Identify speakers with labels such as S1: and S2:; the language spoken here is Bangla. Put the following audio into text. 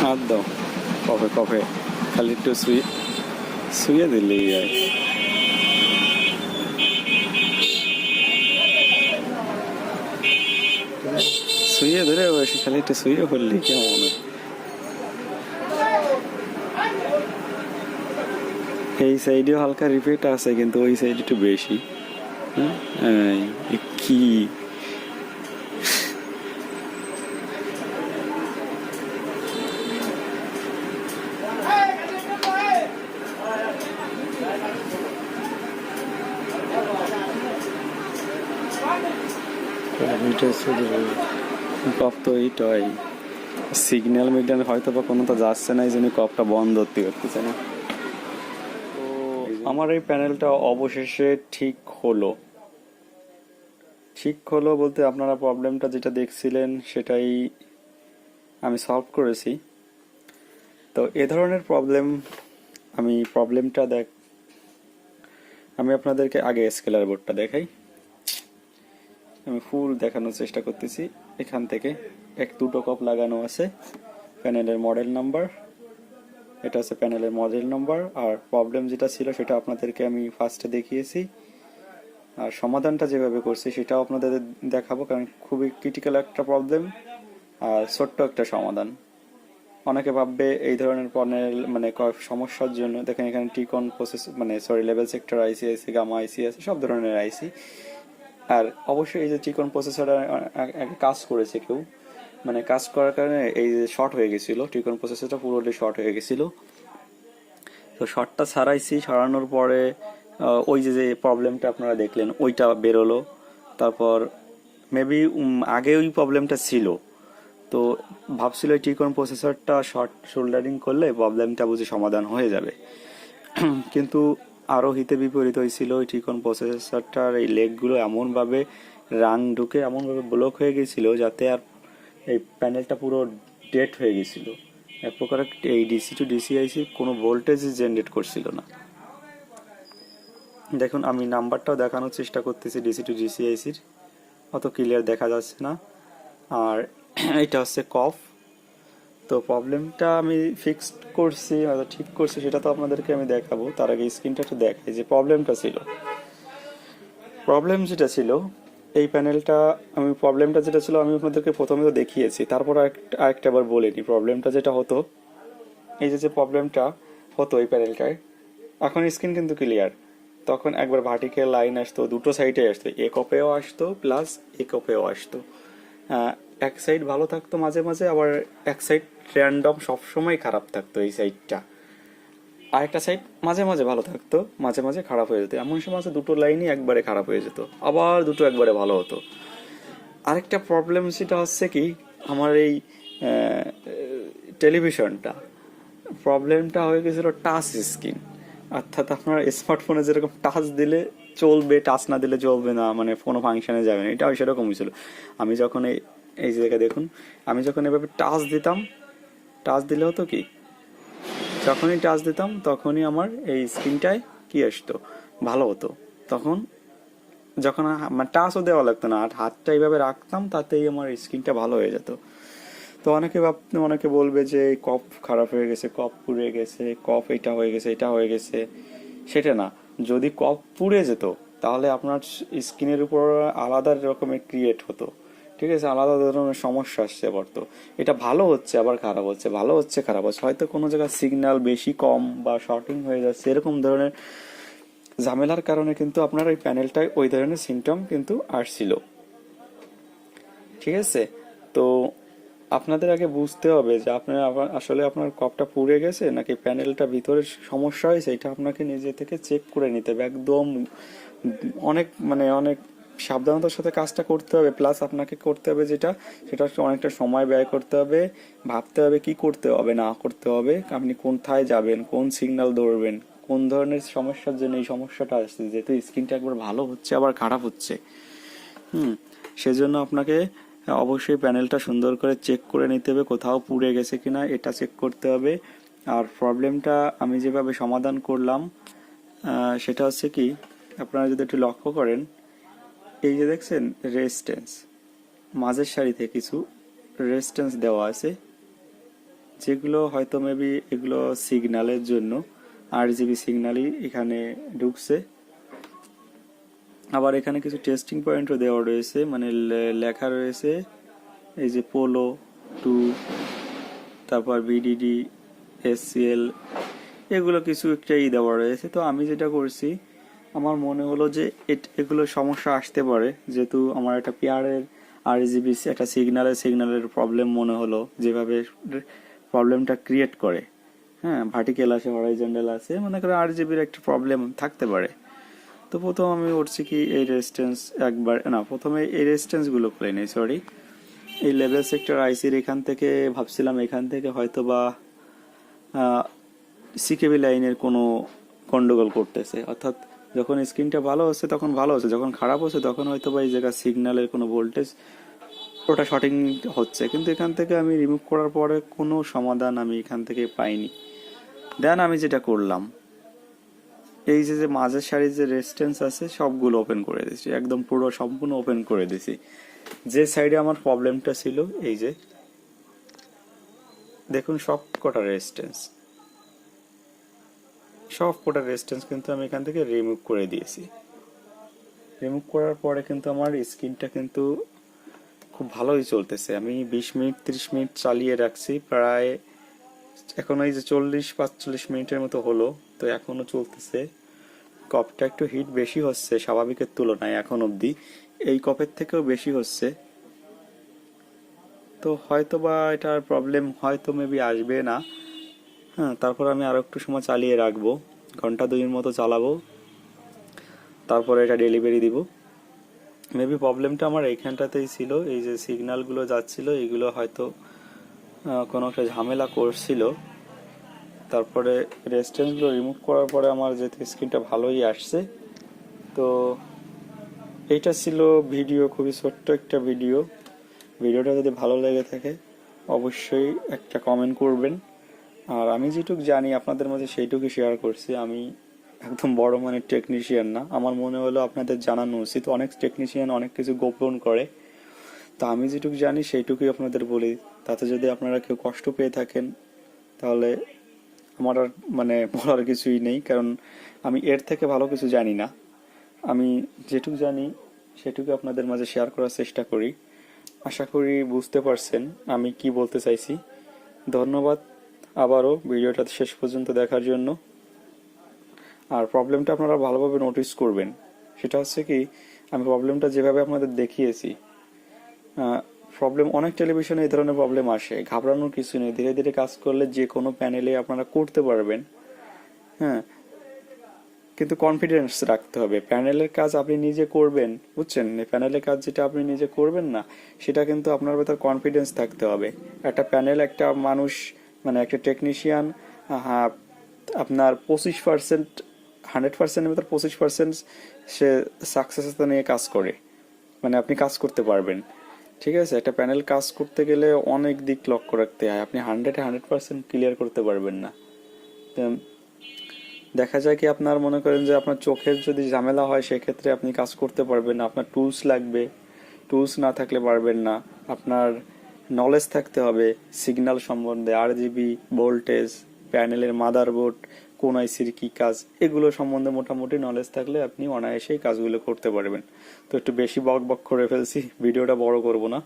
S1: হাত দাও। Coffee coffee. খালি একটু শুয়ে শুয়ে দিলেই যায় শুয়ে ধরে বসে খালি একটু শুয়ে পড়লি কেমন হয়? এই সাইডে হালকা রিপেট আছে কিন্তু ওই সাইড একটু বেশি। হুম? এই, সিগন্যাল মিডিয়াল হয়তো বা কোনো তো যাচ্ছে না, এই জন্য কপটা বন্ধ করতে করতেছে না। তো আমার এই প্যানেলটা অবশেষে ঠিক হলো। ঠিক হলো বলতে আপনারা প্রবলেমটা যেটা দেখছিলেন সেটাই আমি সলভ করেছি। তো এ ধরনের প্রবলেম আমি প্রবলেমটা দেখ আমি আপনাদেরকে আগে স্কেলার বোর্ডটা দেখাই। ফুল দেখানোর চেষ্টা করতেছি। এখান থেকে এক দুটো কপ লাগানো আছে। প্যানেলের মডেল নাম্বার এটা হচ্ছে প্যানেলের মডেল নাম্বার আর প্রবলেম যেটা ছিল সেটা আপনাদেরকে আমি ফার্স্টে দেখিয়েছি। আর সমাধানটা যেভাবে করছি সেটাও আপনাদের দেখাবো, কারণ খুবই ক্রিটিক্যাল একটা প্রবলেম আর ছোট্ট একটা সমাধান। অনেকে ভাববে এই ধরনের প্যানেল মানে সমস্যার জন্য, দেখেন এখানে টিকন প্রসেস মানে সরি লেভেল সেক্টর আইসি আছে গামা আইসি আছে সব ধরনের আইসি আর অবশ্যই এই যে চিকন প্রসেসর কাজ করেছে কেউ মানে কাজ করার কারণে এই যে শর্ট হয়ে গেছিল টিকন প্রসেসরটা পুরোটাই শর্ট হয়ে গেছিল। তো শর্টটা ছাড়াইছি ছাড়ানোর পরে ওই যে যে প্রবলেমটা আপনারা দেখলেন, ওইটা বেরোলো। তারপর মেবি আগে ওই প্রবলেমটা ছিল। তো ভাবছিল এই টিকন প্রসেসরটা শর্ট শোল্ডারিং করলে প্রবলেমটা বুঝি সমাধান হয়ে যাবে। কিন্তু আরও হিতে বিপরীত হয়েছিল। ওই টিকন প্রসেসরটার এই লেগগুলো এমনভাবে রাং ঢুকে এমনভাবে ব্লক হয়ে গেছিল যাতে আর এই প্যানেলটা পুরো ডেট হয়ে গেছিল। এক প্রকার এই ডিসি টু ডিসিআইসি কোনো ভোল্টেজ জেনারেট করছিল না। দেখুন, আমি নাম্বারটাও দেখানোর চেষ্টা করতেছি ডিসি টু ডিসিআইসির অত ক্লিয়ার দেখা যাচ্ছে না। আর এটা হচ্ছে কফ তো প্রবলেমটা আমি ফিক্সড করছি অর্থাৎ ঠিক করছি, সেটা তো আপনাদেরকে আমি দেখাবো। তার আগে স্ক্রিনটা একটু দেখাই যে প্রবলেমটা ছিল। প্রবলেম যেটা ছিল, এই প্যানেলটা আমি প্রবলেমটা যেটা ছিল, আমি আপনাদেরকে প্রথমে তো দেখিয়েছি, তারপর আরেকটা আবার বলিনি। প্রবলেমটা যেটা হতো, এই যে যে প্রবলেমটা হতো এই প্যানেলটায় এখন স্ক্রিন কিন্তু ক্লিয়ার তখন একবার ভার্টিক্যাল লাইন আসতো, দুটো সাইডে আসতো, এ কপেও আসতো প্লাস এ কপেও আসতো। এক সাইড ভালো থাকতো মাঝে মাঝে, আবার এক সাইড র্যান্ডম সবসময় খারাপ থাকতো এই সাইডটা আরেকটা সাইড মাঝে মাঝে ভালো থাকতো, মাঝে মাঝে খারাপ হয়ে যেত। এমন সময় আছে দুটো লাইনই একবারে খারাপ হয়ে যেত, আবার দুটো একবারে ভালো হতো। আরেকটা প্রবলেম সেটা হচ্ছে কি, আমার এই টেলিভিশনটা প্রবলেমটা হয়ে গেছিল টাচ স্ক্রিন অর্থাৎ আপনার স্মার্টফোনে যেরকম টাচ দিলে চলবে টাচ না দিলে চলবে না মানে কোনো ফাংশনে যাবে না, এটাও সেরকম ছিল। আমি যখন এই এই জায়গায় দেখুন, আমি যখন এভাবে টাচ দিতাম, টাচ দিলে হতো কি? যখনই টাচ দিতাম, তখনই আমার এই স্ক্রিনটায় কি আসতো? ভালো হতো। তখন যখন আ- মানে টাচও দেওয়া লাগতো না, আর হাতটা এইভাবে রাখতাম, তাতেই আমার স্ক্রিনটা ভালো হয়ে যেত। তো অনেকে ভাব, অনেকে বলবে যে কপ খারাপ হয়ে গেছে কপ পুড়ে গেছে কপ এটা হয়ে গেছে, এটা হয়ে গেছে। সেটা না। যদি কপ পুড়ে যেত, তাহলে আপনার স্কিনের উপর আলাদা রকমের ক্রিয়েট হতো। ঠিক আছে, আলাদা ধরনের সমস্যা আসছে এবার তো। এটা ভালো হচ্ছে, আবার খারাপ হচ্ছে। ভালো হচ্ছে, খারাপ হচ্ছে। হয়তো কোনো জায়গায় সিগন্যাল বেশি কম বা শর্টিং হয়ে যাচ্ছে, এরকম ধরনের ঝামেলার কারণে কিন্তু আপনার ওই প্যানেলটায় ওই ধরনের সিমটম কিন্তু আসছিল। ঠিক আছে? তো আপনাদের আগে বুঝতে হবে যে আপনার, আবার আসলে আপনার কপটা পুড়ে গেছে নাকি প্যানেলটা ভিতরে সমস্যা হয়েছে, এটা আপনাকে নিজে থেকে চেক করে নিতে হবে। একদম অনেক মানে অনেক সাবধানতার সাথে কাজটা করতে হবে প্লাস আপনাকে করতে হবে যেটা, সেটা হচ্ছে অনেকটা সময় ব্যয় করতে হবে, ভাবতে হবে কি করতে হবে, না করতে হবে, আপনি কোথায় যাবেন, কোন সিগন্যাল ধরবেন, কোন ধরনের সমস্যার জন্য এই সমস্যাটা আসছে, যেহেতু স্ক্রিনটা একবার ভালো হচ্ছে, আবার খারাপ হচ্ছে। হুম, সেজন্য আপনাকে অবশ্যই প্যানেলটা সুন্দর করে চেক করে নিতে হবে, কোথাও পুড়ে গেছে কিনা, এটা চেক করতে হবে। আর প্রবলেমটা আমি যেভাবে সমাধান করলাম সেটা হচ্ছে কি, আপনারা যদি একটু লক্ষ্য করেন এই যে দেখছেন রেজিস্ট্যান্স মাঝের সারিতে কিছু রেজিস্ট্যান্স দেওয়া আছে, যেগুলো হয়তো মেবি এগুলো সিগন্যালের জন্য আর জিবি সিগন্যালই এখানে ঢুকছে। আবার এখানে কিছু টেস্টিং পয়েন্টও দেওয়া রয়েছে মানে লেখা রয়েছে, এই যে পোলো টু তারপর বিডিডি এসসিএল এগুলো কিছু একটাই দেওয়া রয়েছে। তো আমি যেটা করছি আমার মনে হলো যে এগুলো সমস্যা আসতে পারে। যেহেতু আমার একটা পেয়ারের আর জিবি একটা সিগন্যালের সিগন্যালের প্রবলেম মনে হলো, যেভাবে প্রবলেমটা ক্রিয়েট করে। হ্যাঁ ভার্টিক্যাল আছে হরাইজন্টাল আছে, মনে করে আর জিবির একটা প্রবলেম থাকতে পারে। তো প্রথম আমি উঠছি কি এই রেজিস্ট্যান্স একবার, না, প্রথমে এই রেজিস্ট্যান্সগুলো খুলে নিই সরি এই লেভেল সেক্টর আইসির এখান থেকে ভাবছিলাম, এখান থেকে হয়তো বা সিকেবি লাইনের কোনো গন্ডগোল করতেছে। অর্থাৎ যখন স্ক্রিনটা ভালো হচ্ছে তখন ভালো হচ্ছে, যখন খারাপ হচ্ছে তখন হয়তো বা এই জায়গায় সিগন্যালের কোনো ভোল্টেজ ওটা শর্টিং হচ্ছে। কিন্তু এখান থেকে আমি রিমুভ করার পরে কোনো সমাধান আমি এখান থেকে পাইনি। দেন আমি যেটা করলাম, এই যে যে মাঝের সারির যে রেজিস্ট্যান্স আছে সবগুলো ওপেন করে দিয়েছি, একদম পুরো সম্পূর্ণ ওপেন করে দিয়েছি। যে সাইডে আমার প্রবলেমটা ছিল, এই যে, দেখুন সব কটা রেজিস্ট্যান্স সব কটা রেজিস্ট্যান্স কিন্তু আমি এখান থেকে রিমুভ করে দিয়েছি। রিমুভ করার পরে কিন্তু আমার স্ক্রিনটা কিন্তু খুব ভালোই চলতেছে। আমি বিশ মিনিট, ত্রিশ মিনিট চালিয়ে রাখছি, প্রায় এখন এই যে চল্লিশ, পাঁচচল্লিশ মিনিটের মতো হলো, তো এখনও চলতেছে। কপটা একটু হিট বেশি হচ্ছে, স্বাভাবিকের তুলনায় এখন অবধি। এই কপের থেকেও বেশি হচ্ছে। তো হয়তো বা এটার প্রবলেম হয়তো মেবি আসবে না। হ্যাঁ তারপর আমি আরও একটু সময় চালিয়ে রাখব। ঘণ্টা দুইয়ের মতো চালাবো। তারপরে এটা ডেলিভারি দিব। মেবি প্রবলেমটা আমার এইখানটাতেই ছিল, এই যে সিগন্যালগুলো যাচ্ছিল, এগুলো হয়তো কোনো একটা ঝামেলা করছিল। তারপরে রেস্টুরেন্টগুলো রিমুভ করার পরে আমার যেহেতু স্ক্রিনটা ভালোই আসছে। তো এইটা ছিল ভিডিও খুবই ছোট্ট একটা ভিডিও ভিডিওটা যদি ভালো লেগে থাকে, অবশ্যই একটা কমেন্ট করবেন। আর আমি যেটুকু জানি আপনাদের মাঝে সেইটুকু শেয়ার করছি। আমি একদম বড় মানের টেকনিশিয়ান না। আমার মনে হলো আপনাদের জানানো উচিত। অনেক টেকনিশিয়ান অনেক কিছু গোপন করে। তো আমি যেটুকু জানি সেইটুকুই আপনাদের বলি। তাতে যদি আপনারা কেউ কষ্ট পেয়ে থাকেন, তাহলে আমার আর মানে বলার কিছুই নেই। কারণ আমি এর থেকে ভালো কিছু জানি না। আমি যেটুকু জানি সেটুকু আপনাদের মাঝে শেয়ার করার চেষ্টা করি। আশা করি বুঝতে পারছেন আমি কি বলতে চাইছি। ধন্যবাদ। আবারও ভিডিওটা শেষ পর্যন্ত দেখার জন্য। আর প্রবলেমটা আপনারা ভালোভাবে নোটিস করবেন। সেটা হচ্ছে কি, আমি প্রবলেমটা যেভাবে আপনাদের দেখিয়েছি প্রবলেম অনেক টেলিভিশনে এই ধরনের প্রবলেম আসে। ঘাবড়ানোর কিছু নেই। ধীরে ধীরে কাজ করলে যে কোনো প্যানেলে আপনারা করতে পারবেন। হ্যাঁ কিন্তু কনফিডেন্স রাখতে হবে। প্যানেলের কাজ আপনি নিজে করবেন, বুঝছেন? প্যানেলের কাজ যেটা আপনি নিজে করবেন না, সেটা কিন্তু আপনার ভেতর কনফিডেন্স থাকতে হবে। একটা প্যানেল একটা মানুষ মানে একটা টেকনিশিয়ান আপনার পঁচিশ পার্সেন্ট হান্ড্রেড পার্সেন্টের ভেতর পঁচিশ পার্সেন্ট সে সাকসেস নিয়ে কাজ করে। মানে আপনি কাজ করতে পারবেন। ঠিক আছে? একটা প্যানেল কাজ করতে গেলে অনেক দিক লক্ষ্য রাখতে হয়। আপনি হান্ড্রেডে হান্ড্রেড পার্সেন্ট ক্লিয়ার করতে পারবেন না। দেখা যায় কি আপনার মনে করেন যে আপনার চোখের যদি ঝামেলা হয়, সেক্ষেত্রে আপনি কাজ করতে পারবেন না। আপনার টুলস লাগবে। টুলস না থাকলে পারবেন না। আপনার নলেজ থাকতে হবে সিগন্যাল সম্বন্ধে আর জিবি ভোল্টেজ প্যানেলের মাদারবোর্ড কোন আইসির কি কাজ, এগুলো সম্বন্ধে মোটামুটি নলেজ থাকলে আপনি অনায়াসেই কাজগুলো করতে পারবেন। তো একটু বেশি বক বক করে ফেলছি, ভিডিওটা বড় করব না।